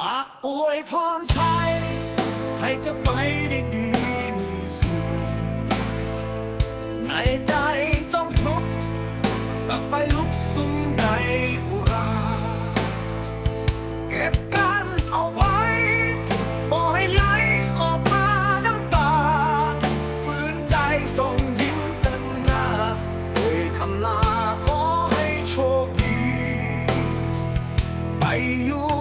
ปากอวยพรชัยให้จะไปได้ดีสุดในใจจงทุกข์ตักไฟลุกสุมในอุรา เก็บกันเอาไว้ปล่อยไหลออกมาน้ำตา ฝืนใจส่งยิ้มเต็มหน้าด้วยคำลาขอให้โชคดี ไปอยู่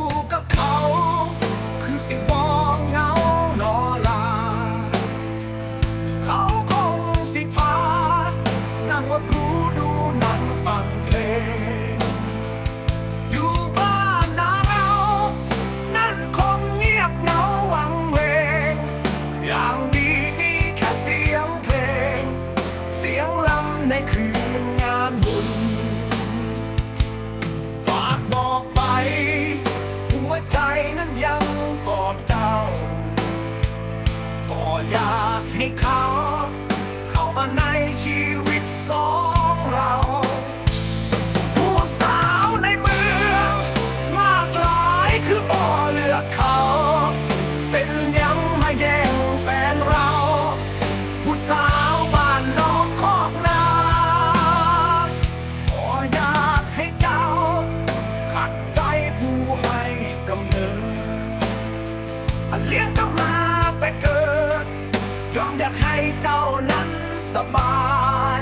ในคืนงานบุญฝากบอกไป หัวใจนั้นยังกอดเจ้าก็อยากให้เขา เข้ามาในชีวิตสองเรา เลี้ยงเจ้ามาแต่เกิด ยอมอยากให้เจ้านั้นสบาย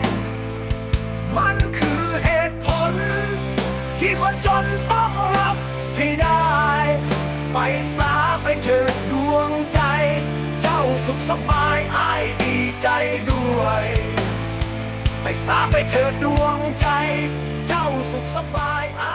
มันคือเหตุผล ที่คนจนต้องรับให้ได้ ไปสาไปเถิดดวงใจ เจ้าสุขสบายอายดีใจด้วย ไปสาไปเถิดดวงใจ เจ้าสุขสบายอาย